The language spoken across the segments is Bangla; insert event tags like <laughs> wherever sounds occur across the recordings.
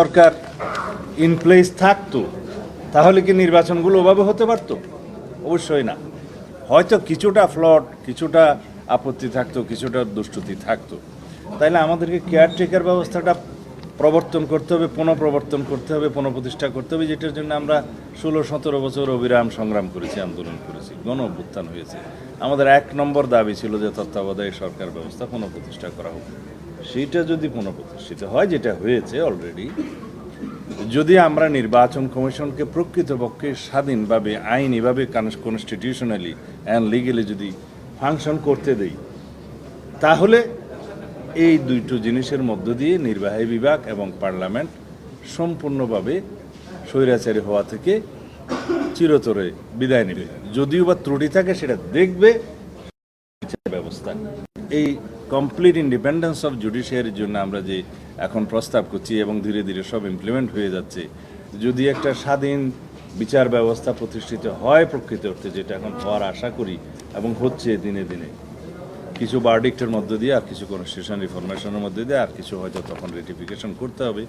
সরকার ইন প্লেস থাকতো, তাহলে কি নির্বাচনগুলো ওভাবে হতে পারতো? অবশ্যই না। হয়তো কিছুটা ফ্লট কিছুটা আপত্তি থাকতো, কিছুটা দুষ্টুতি থাকতো। তাইলে আমাদেরকে কেয়ারটেকার ব্যবস্থাটা প্রবর্তন করতে হবে, পুনঃপ্রবর্তন করতে হবে, পুনঃপ্রতিষ্ঠা করতে হবে, যেটার জন্য আমরা ষোলো সতেরো বছর অবিরাম সংগ্রাম করেছি, আন্দোলন করেছি গণ অভ্যুত্থান হয়েছে। আমাদের এক নম্বর দাবি ছিল যে তত্ত্বাবধায়ী সরকার ব্যবস্থা পুনঃপ্রতিষ্ঠা করা হোক। সেইটা যদি পুনঃপ্রতিষ্ঠিত হয় যেটা হয়েছে অলরেডি যদি আমরা নির্বাচন কমিশনকে প্রকৃতপক্ষে স্বাধীনভাবে, আইনিভাবে কনস্টিটিউশনালি অ্যান্ড লিগেলি যদি ফাংশন করতে দেই, তাহলে এই দুইটো জিনিসের মধ্য দিয়ে নির্বাহী বিভাগ এবং পার্লামেন্ট সম্পূর্ণভাবে স্বৈরাচারী হওয়া থেকে চিরতরে বিদায় নেবে। যদিও বা ত্রুটি থাকে, সেটা দেখবে ব্যবস্থা। এই কমপ্লিট ইন্ডিপেন্ডেন্স অফ জুডিশিয়ারির জন্য আমরা যে এখন প্রস্তাব করছি এবং ধীরে ধীরে সব ইমপ্লিমেন্ট হয়ে যাচ্ছে, যদি একটা স্বাধীন বিচার ব্যবস্থা প্রতিষ্ঠিত হয় প্রকৃত অর্থে, যেটা এখন হওয়ার আশা করি এবং হচ্ছে দিনে দিনে, কিছু বার্ডিক্টের মধ্য দিয়ে আর কিছু কনস্টিটিউশন রিফরমেশনের মধ্যে দিয়ে আর কিছু হয়তো তখন রেটিফিকেশন করতে হবে,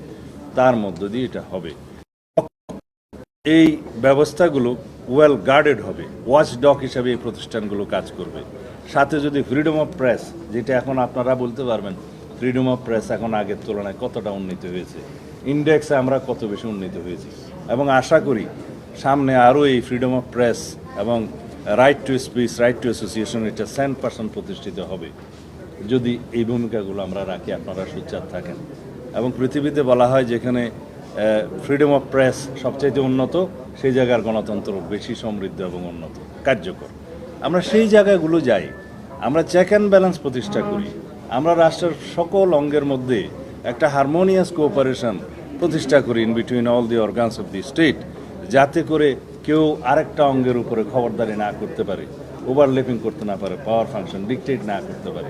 তার মধ্য দিয়ে এটা হবে। এই ব্যবস্থাগুলো ওয়েল গার্ডেড হবে ওয়াচ ডক হিসাবে এই প্রতিষ্ঠানগুলো কাজ করবে। সাথে যদি ফ্রিডম অফ প্রেস যেটা এখন আপনারা বলতে পারবেন ফ্রিডম অফ প্রেস এখন আগের তুলনায় কতটা উন্নীত হয়েছে? ইন্ডেক্সে আমরা কত বেশি উন্নীত হয়েছি? এবং আশা করি সামনে আরও এই ফ্রিডম অফ প্রেস এবং right to speech right to association এটা সেন্ট পার্সেন্ট প্রতিষ্ঠিত হবে। যদি এই ভূমিকাগুলো আমরা রাখি, আপনারা সোচ্চার থাকেন। এবং পৃথিবীতে বলা হয় যেখানে ফ্রিডম অফ প্রেস সবচাইতে উন্নত, সেই জায়গার গণতন্ত্র বেশি সমৃদ্ধ এবং উন্নত, কার্যকর। আমরা সেই জায়গাগুলো যাই, আমরা চেক অ্যান্ড ব্যালেন্স প্রতিষ্ঠা করি, আমরা রাষ্ট্রের সকল অঙ্গের মধ্যে একটা হারমোনিয়াস কোঅপারেশন প্রতিষ্ঠা করি in between all the organs of the state যাতে করে কেউ আরেকটা অঙ্গের উপরে খবরদারি না করতে পারে। ওভারলেপিং করতে না পারে পাওয়ার ফাংশন ডিকটেট না করতে পারে,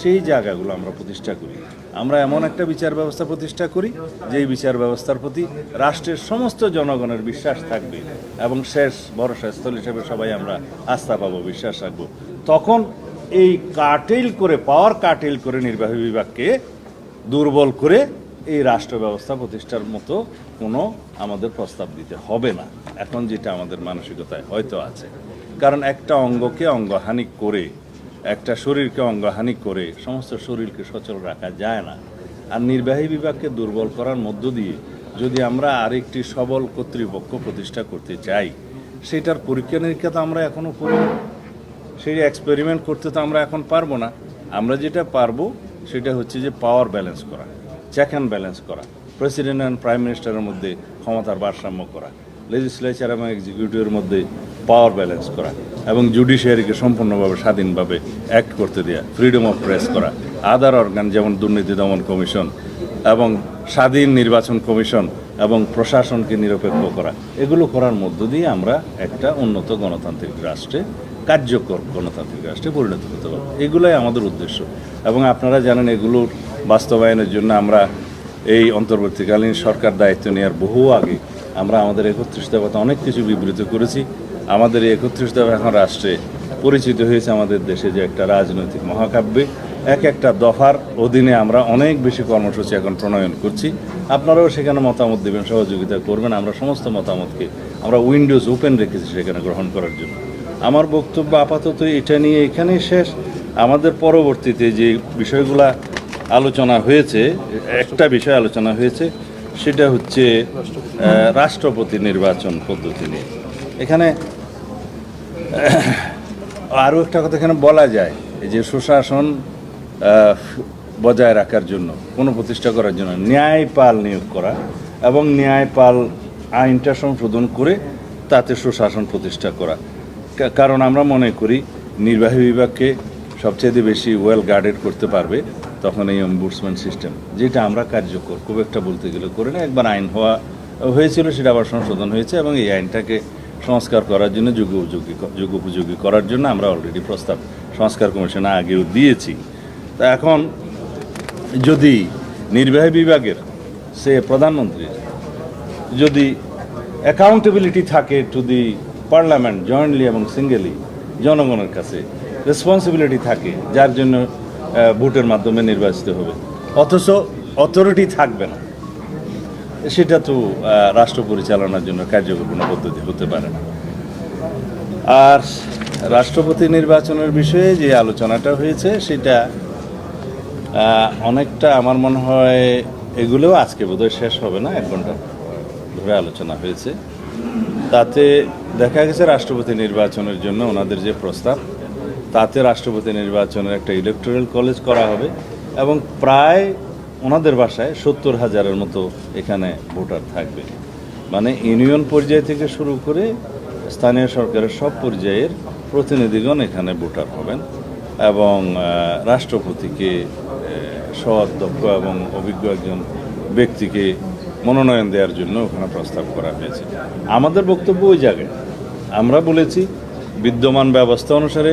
সেই জায়গাগুলো আমরা প্রতিষ্ঠা করি। আমরা এমন একটা বিচার ব্যবস্থা প্রতিষ্ঠা করি, যেই বিচার ব্যবস্থার প্রতি রাষ্ট্রের সমস্ত জনগণের বিশ্বাস থাকবে এবং শেষ ভরসা স্থল হিসেবে সবাই আমরা আস্থা পাবো, বিশ্বাস রাখব। তখন এই কাটেল করে পাওয়ার কাটেল করে নির্বাহী বিভাগকে দুর্বল করে এই রাষ্ট্র ব্যবস্থা প্রতিষ্ঠার মতো কোনো আমাদের প্রস্তাব দিতে হবে না। এখন যেটা আমাদের মানসিকতায় হয়তো আছে। কারণ একটা অঙ্গকে অঙ্গহানি করে, একটা শরীরকে অঙ্গহানি করে সমস্ত শরীরকে সচল রাখা যায় না আর নির্বাহী বিভাগকে দুর্বল করার মধ্য দিয়ে যদি আমরা আরেকটি সবল কর্তৃপক্ষ প্রতিষ্ঠা করতে চাই, সেটার পরীক্ষা নিরীক্ষা তো আমরা এখনও করি। সেই এক্সপেরিমেন্ট করতে তো আমরা এখন পারব না আমরা যেটা পারব সেটা হচ্ছে যে পাওয়ার ব্যালেন্স করা চেক অ্যান্ড ব্যালেন্স করা প্রেসিডেন্ট অ্যান্ড প্রাইম মিনিস্টারের মধ্যে ক্ষমতার ভারসাম্য করা লেজিসলেচার এবং এক্সিকিউটিভের মধ্যে পাওয়ার ব্যালেন্স করা এবং জুডিশিয়ারিকে সম্পূর্ণভাবে স্বাধীনভাবে অ্যাক্ট করতে দেওয়া ফ্রিডম অফ প্রেস করা। আদার অর্গান যেমন দুর্নীতি দমন কমিশন এবং স্বাধীন নির্বাচন কমিশন এবং প্রশাসনকে নিরপেক্ষ করা, এগুলো করার মধ্য দিয়ে আমরা একটা উন্নত গণতান্ত্রিক রাষ্ট্রে, কার্যকর গণতান্ত্রিক রাষ্ট্রে পরিণত করতে পারব। এগুলোই আমাদের উদ্দেশ্য। এবং আপনারা জানেন এগুলোর বাস্তবায়নের জন্য আমরা এই অন্তর্বর্তীকালীন সরকার দায়িত্ব নেওয়ার বহু আগে আমরা আমাদের একত্রিশ দফাতে অনেক কিছু বিবৃত করেছি। আমাদের এই একত্রিশ দফা এখন রাষ্ট্রে পরিচিত হয়েছে আমাদের দেশে যে একটা রাজনৈতিক মহাকাব্যে। এক একটা দফার অধীনে আমরা অনেক বেশি কর্মসূচি এখন প্রণয়ন করছি। আপনারাও সেখানে মতামত দেবেন, সহযোগিতা করবেন। আমরা সমস্ত মতামতকে আমরা উইন্ডোজ ওপেন রেখেছি সেখানে গ্রহণ করার জন্য। আমার বক্তব্য আপাতত এটা নিয়ে এখানেই শেষ। আমাদের পরবর্তীতে যে বিষয়গুলা আলোচনা হয়েছে, একটা বিষয় আলোচনা হয়েছে, সেটা হচ্ছে রাষ্ট্রপতি নির্বাচন পদ্ধতি নিয়ে। এখানে <laughs> আরও একটা কথা এখানে বলা যায় যে সুশাসন বজায় রাখার জন্য কোনো প্রতিষ্ঠা করার জন্য, ন্যায়পাল নিয়োগ করা এবং ন্যায়পাল আইনটা সংশোধন করে তাতে সুশাসন প্রতিষ্ঠা করা। কারণ আমরা মনে করি, নির্বাহী বিভাগকে সবচেয়ে বেশি ওয়েল গার্ডেড করতে পারবে তখন এই অম্বুডসম্যান সিস্টেম যেটা আমরা কার্যকর, খুব একটা বলতে গেলে করে না, একবার আইন হওয়া হয়েছিল, সেটা আবার সংশোধন হয়েছে এবং এই আইনটাকে সংস্কার করার জন্য, যুগ উপযোগী যুগ উপযোগী করার জন্য আমরা অলরেডি প্রস্তাব, সংস্কার কমিশনে আগেও দিয়েছি। তা এখন যদি নির্বাহী বিভাগের, সে প্রধানমন্ত্রীর, যদি অ্যাকাউন্টেবিলিটি থাকে টু দি পার্লামেন্ট জয়েন্টলি এবং সিঙ্গেলি জনগণের কাছে রেসপন্সিবিলিটি থাকে, যার জন্য ভোটের মাধ্যমে নির্বাচিত হবে। অথচ অথরিটি থাকবে না। সেটা তো রাষ্ট্র পরিচালনার জন্য কার্যকর কোনো পদ্ধতি হতে পারে না। আর রাষ্ট্রপতি নির্বাচনের বিষয়ে যে আলোচনাটা হয়েছে, সেটা অনেকটা আমার মনে হয় এগুলোও আজকে বোধহয় শেষ হবে না, এক ঘণ্টা ধরে আলোচনা হয়েছে। তাতে দেখা গেছে রাষ্ট্রপতি নির্বাচনের জন্য ওনাদের যে প্রস্তাব, তাতে রাষ্ট্রপতি নির্বাচনের একটা ইলেকটোরাল কলেজ করা হবে এবং প্রায় ওনাদের বাসায় সত্তর হাজারের মতো এখানে ভোটার থাকবে। মানে ইউনিয়ন পর্যায় থেকে শুরু করে স্থানীয় সরকারের সব পর্যায়ের প্রতিনিধিগণ এখানে ভোটার হবেন এবং রাষ্ট্রপতিকে সৎ দক্ষ এবং অভিজ্ঞ একজন ব্যক্তিকে মনোনয়ন দেওয়ার জন্য ওখানে প্রস্তাব করা হয়েছে। আমাদের বক্তব্য ওই জায়গায়। আমরা বলেছি, বিদ্যমান ব্যবস্থা অনুসারে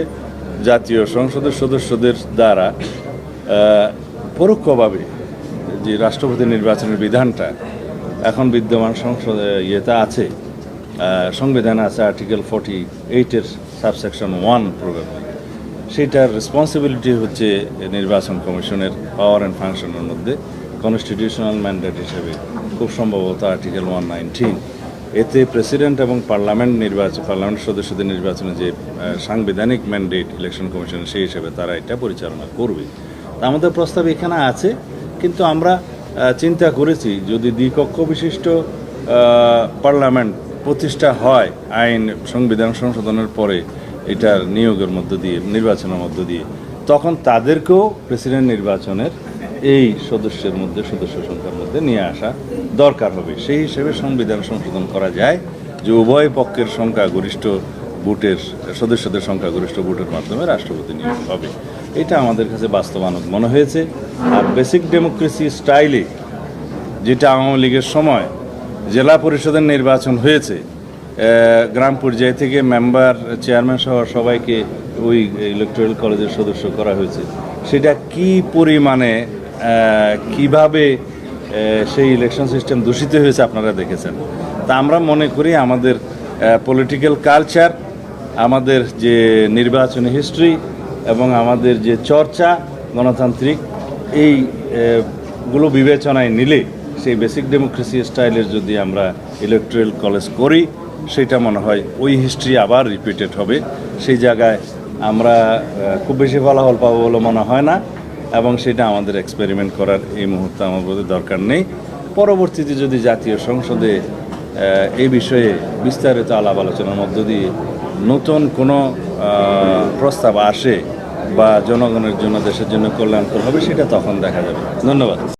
জাতীয় সংসদের সদস্যদের দ্বারা পরোক্ষভাবে যে রাষ্ট্রপতি নির্বাচনের বিধানটা এখন বিদ্যমান সংসদে ইয়েতে আছে সংবিধানে আছে আর্টিকেল ফর্টি এইটের সাবসেকশন ওয়ান প্রোগ্রাম। সেটার রেসপন্সিবিলিটি হচ্ছে নির্বাচন কমিশনের পাওয়ার অ্যান্ড ফাংশনের মধ্যে কনস্টিটিউশনাল ম্যান্ডেট হিসেবে। খুব সম্ভবত আর্টিকেল ওয়ান নাইনটিন এতে প্রেসিডেন্ট এবং পার্লামেন্ট নির্বাচন পার্লামেন্ট সদস্যদের নির্বাচনে যে সাংবিধানিক ম্যান্ডেট ইলেকশন কমিশন সেই হিসেবে তারা এটা পরিচালনা করবে। আমাদের প্রস্তাব এখানে আছে। কিন্তু আমরা চিন্তা করেছি যদি দ্বিকক্ষ বিশিষ্ট পার্লামেন্ট প্রতিষ্ঠা হয়, আইন সংবিধান সংশোধনের পরে এটার নিয়োগের মধ্য দিয়ে, নির্বাচনের মধ্য দিয়ে, তখন তাদেরকেও প্রেসিডেন্ট নির্বাচনের এই সদস্যের মধ্যে, সদস্য সংখ্যার মধ্যে নিয়ে আসা দরকার হবে। সেই হিসেবে সংবিধান সংশোধন করা যায় যে উভয় পক্ষের সংখ্যা গরিষ্ঠ ভোটের, সদস্যদের সংখ্যা গরিষ্ঠ ভোটের মাধ্যমে রাষ্ট্রপতি নিয়োগ হবে। এটা আমাদের কাছে বাস্তবায়ন মনে হয়েছে। আর বেসিক ডেমোক্রেসি স্টাইলে যেটা আওয়ামী লীগের সময় জেলা পরিষদের নির্বাচন হয়েছে গ্রাম পর্যায় থেকে মেম্বার চেয়ারম্যান সহ সবাইকে ওই ইলেকট্রাল কলেজের সদস্য করা হয়েছে। সেটা কি পরিমাণে কীভাবে সেই ইলেকশন সিস্টেম দূষিত হয়েছে আপনারা দেখেছেন। তা আমরা মনে করি আমাদের পলিটিক্যাল কালচার আমাদের যে নির্বাচনী হিস্ট্রি এবং আমাদের যে চর্চা গণতান্ত্রিক, এই গুলো বিবেচনায় নিলে সেই বেসিক ডেমোক্রেসি স্টাইলের যদি আমরা ইলেকট্রাল কলেজ করি, সেটা মনে হয় ওই হিস্ট্রি আবার রিপিটেড হবে। সেই জায়গায় আমরা খুব বেশি ফলাফল পাবো বলে মনে হয় না এবং সেটা আমাদের এক্সপেরিমেন্ট করার এই মুহূর্তে আমার বোধহয় দরকার নেই। পরবর্তীতে যদি জাতীয় সংসদে এই বিষয়ে বিস্তারিত আলাপ আলোচনার মধ্য দিয়ে নতুন কোনো প্রস্তাব আসে বা জনগণের জন্য দেশের জন্য কল্যাণকর হবে সেটা তখন দেখা যাবে। ধন্যবাদ।